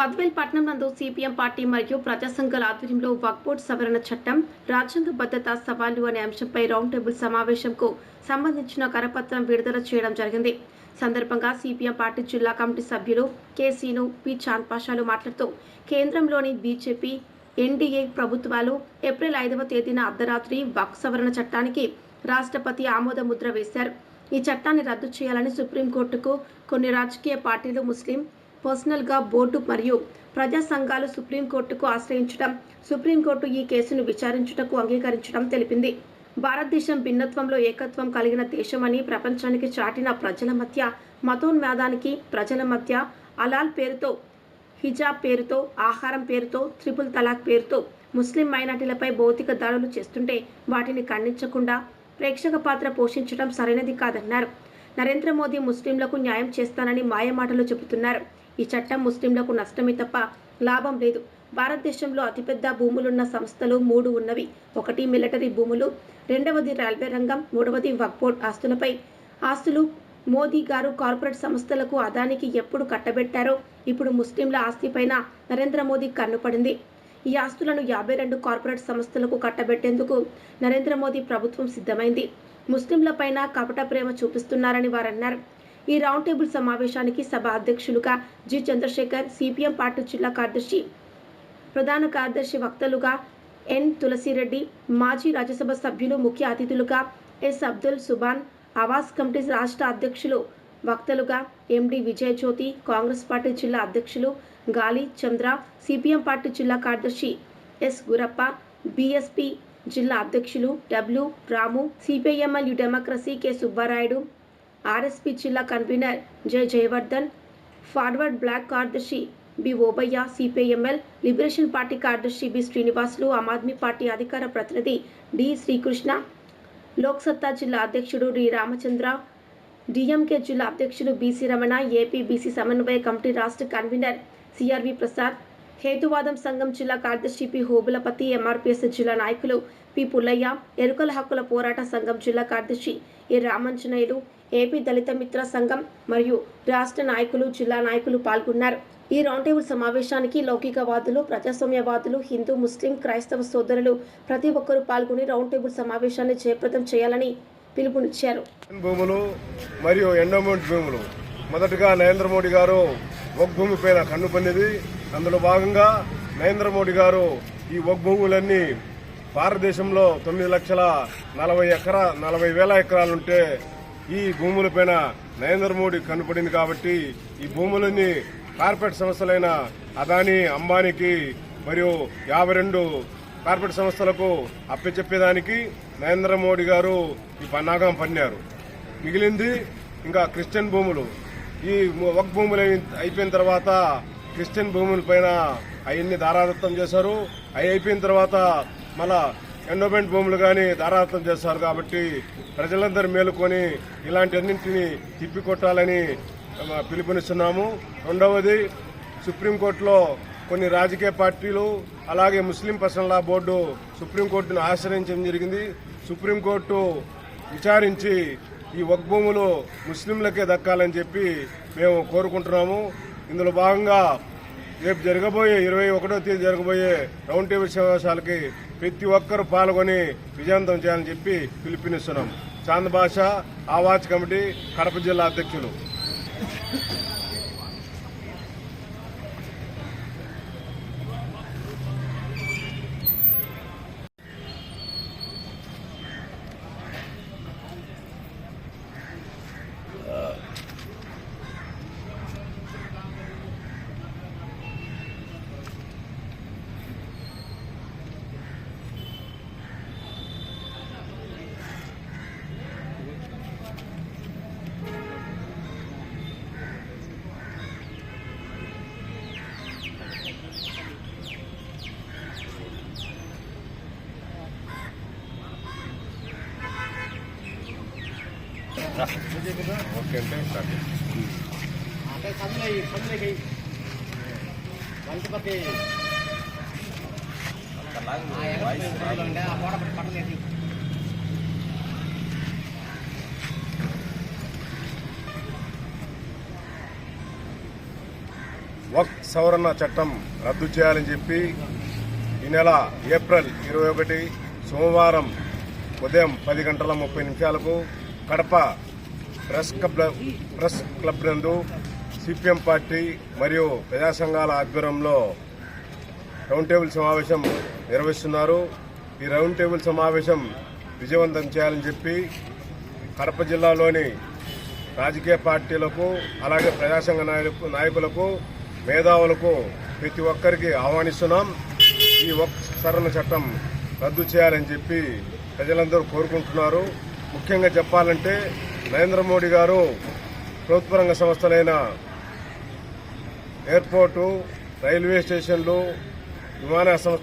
బద్వేల్ పట్నం నందు CPM party మరియు ప్రజాసంఘాల ఆధ్వర్యంలో వక్బోర్డ్ సవరణ చట్టం రాజ్యాంగ భద్రత సవాళ్ళు అనే అంశంపై రౌండ్ టేబుల్ సమావేశంకు సంబంధించిన కరపత్రం విడుదల చేయడం జరిగింది. సందర్భంగా సిపిఎం పార్టీ జిల్లా కమిటీ సభ్యులు కేసీను పి చాంద్ పాషాలు మాట్లాడుతూ కేంద్రంలోని బీజేపీ ఎన్డీఏ ప్రభుత్వాలు ఏప్రిల్ ఐదవ తేదీన అర్ధరాత్రి వక్ సవరణ చట్టానికి రాష్ట్రపతి ఆమోద ముద్ర వేశారు. ఈ చట్టాన్ని రద్దు చేయాలని సుప్రీంకోర్టుకు కొన్ని రాజకీయ పార్టీలు ముస్లిం పర్సనల్గా బోర్డు మరియు ప్రజా సంఘాలు సుప్రీంకోర్టుకు ఆశ్రయించడం సుప్రీంకోర్టు ఈ కేసును విచారించుటకు అంగీకరించడం తెలిపింది. భారతదేశం భిన్నత్వంలో ఏకత్వం కలిగిన దేశమని ప్రపంచానికి చాటిన ప్రజల మధ్య మతోన్మాదానికి ప్రజల మధ్య అలాల్ పేరుతో హిజాబ్ పేరుతో ఆహారం పేరుతో త్రిపుల్ తలాక్ పేరుతో ముస్లిం మైనార్టీలపై భౌతిక దాడులు చేస్తుంటే వాటిని ఖండించకుండా ప్రేక్షక పాత్ర పోషించడం సరైనది కాదన్నారు. నరేంద్ర మోదీ ముస్లింలకు న్యాయం చేస్తానని మాయమాటలు చెబుతున్నారు. ఈ చట్టం ముస్లింలకు నష్టమే తప్ప లాభం లేదు. భారతదేశంలో అతిపెద్ద భూములున్న సంస్థలు మూడు ఉన్నవి. ఒకటి మిలిటరీ భూములు రెండవది రైల్వే రంగం మూడవది వక్బోర్డ్ ఆస్తులపై. ఆస్తులు మోదీ గారు కార్పొరేట్ సంస్థలకు అదానికి ఎప్పుడు కట్టబెట్టారో ఇప్పుడు ముస్లింల ఆస్తిపైన నరేంద్ర మోదీ కన్నుపడింది ఈ ఆస్తులను యాభై రెండు కార్పొరేట్ సంస్థలకు కట్టబెట్టేందుకు నరేంద్ర మోదీ ప్రభుత్వం సిద్ధమైంది. ముస్లింలపైన కపట ప్రేమ చూపిస్తున్నారని వారన్నారు. ఈ రౌండ్ టేబుల్ సమావేశానికి సభ అధ్యక్షులుగా జి. చంద్రశేఖర్ సిపిఎం పార్టీ జిల్లా కార్యదర్శి ప్రధాన కార్యదర్శి వక్తలుగా ఎన్. తులసిరెడ్డి మాజీ రాజ్యసభ సభ్యులు ముఖ్య అతిథులుగా ఎస్. అబ్దుల్ సుబాన్ ఆవాస్ కమిటీ రాష్ట్ర అధ్యక్షులు వక్తలుగా ఎండి విజయ్ జ్యోతి కాంగ్రెస్ పార్టీ జిల్లా అధ్యక్షులు గాలి చంద్ర సిపిఎం పార్టీ జిల్లా కార్యదర్శి ఎస్. గురప్ప బీఎస్పీ జిల్లా అధ్యక్షులు W Ramu CPIML democracy K. Subbarayudu RSP జిల్లా convener J Jayavardhan forward bloc కార్యదర్శి B Obayya CPIML liberation party కార్యదర్శి బి శ్రీనివాసులు ఆమ్ ఆద్మీ పార్టీ అధికార ప్రతినిధి డి శ్రీకృష్ణ లోక్సత్తా జిల్లా అధ్యక్షుడు డి రామచంద్ర డిఎంకే జిల్లా అధ్యక్షులు బీసీ రమణ ఏపీ బీసీ సమన్వయ కమిటీ రాష్ట్ర కన్వీనర్ సిఆర్వి ప్రసాద్ హేతువాదం సంఘం జిల్లా కార్యదర్శి పి హోబులపతి ఎంఆర్పిఎస్ జిల్లా నాయకులు పి పుల్లయ్య ఎరుకల హక్కుల పోరాట సంఘం జిల్లా కార్యదర్శి ఏ రామంజనేయులు ఏపీ దళిత మిత్ర సంఘం మరియు రాష్ట్ర నాయకులు జిల్లా నాయకులు పాల్గొన్నారు. ఈ రౌండ్ టేబుల్ సమావేశానికి లౌకికవాదులు ప్రజాస్వామ్యవాదులు హిందూ ముస్లిం క్రైస్తవ సోదరులు ప్రతి ఒక్కరూ పాల్గొని రౌండ్ టేబుల్ సమావేశాన్ని జయప్రదం చేయాలని పిలుపునిచ్చారు. భూములు మరియు ఎండోమెంట్ భూములు. మొదటగా నరేంద్ర మోడీ గారు ఒక భూమి పైన కన్ను పన్నది అందులో భాగంగా నరేంద్ర మోడీ గారు ఈ ఒక భూములన్నీ భారతదేశంలో తొమ్మిది లక్షల నలభై ఎకరా నలభై వేల ఎకరాలుంటే ఈ భూములపైన నరేంద్ర మోడీ కనపడింది కాబట్టి ఈ భూములన్నీ కార్పొరేట్ సంస్థలైన అదానీ అంబానీకి మరియు యాభై రెండు కార్పొరేట్ సంస్థలకు అప్పచెప్పేదానికి నరేంద్ర మోడీ గారు ఈ పన్నాగం పన్నారు మిగిలింది ఇంకా క్రిస్టియన్ భూములు. ఈ ఒక భూములు అయిపోయిన తర్వాత క్రిస్టియన్ భూముల పైన అవన్నీ ధారాదత్తం చేశారు. అవి అయిపోయిన తర్వాత మళ్ళా ఎండోమెంట్ భూములు కానీ ధారాతం చేస్తారు కాబట్టి ప్రజలందరూ మేలుకొని ఇలాంటి అన్నింటినీ తిప్పికొట్టాలని పిలుపునిస్తున్నాము. రెండవది సుప్రీంకోర్టులో కొన్ని రాజకీయ పార్టీలు అలాగే ముస్లిం పర్సనల్ లా బోర్డు సుప్రీంకోర్టును ఆశ్రయించడం జరిగింది. సుప్రీంకోర్టు విచారించి ఈ వక్ భూములు ముస్లింలకే దక్కాలని చెప్పి మేము కోరుకుంటున్నాము. ఇందులో భాగంగా రేపు జరగబోయే ఇరవై ఒకటో తేదీ జరగబోయే రౌండ్ టేబుల్ సమావేశాలకి ప్రతి ఒక్కరూ పాల్గొని విజయవంతం చేయాలని చెప్పి పిలుపునిస్తున్నాం. చాంద్ భాష ఆవాజ్ కమిటీ కడప జిల్లా అధ్యక్షులు. ఆ వక్ సవరణ చట్టం రద్దు చేయాలని చెప్పి ఈ నెల ఏప్రిల్ ఇరవై ఒకటి సోమవారం ఉదయం పది గంటల ముప్పై నిమిషాలకు Kadapa press club press club నందు సిపిఎం పార్టీ మరియు ప్రజా సంఘాల ఆధ్వర్యంలో రౌండ్ టేబుల్ సమావేశం నిర్వహిస్తున్నారు. ఈ రౌండ్ టేబుల్ సమావేశం విజయవంతం చేయాలని చెప్పి కడప జిల్లాలోని రాజకీయ పార్టీలకు అలాగే ప్రజాసంఘ నాయకు నాయకులకు మేధావులకు ప్రతి ఒక్కరికి ఆహ్వానిస్తున్నాం. ఈ ఒక్క సరణ చట్టం రద్దు చేయాలని చెప్పి ప్రజలందరూ కోరుకుంటున్నారు. ముఖ్యంగా చెప్పాలంటే నరేంద్ర మోడీ గారు ప్రభుత్వ రంగ సంస్థలైన ఎయిర్పోర్టు రైల్వే స్టేషన్లు విమాన సంస్థలు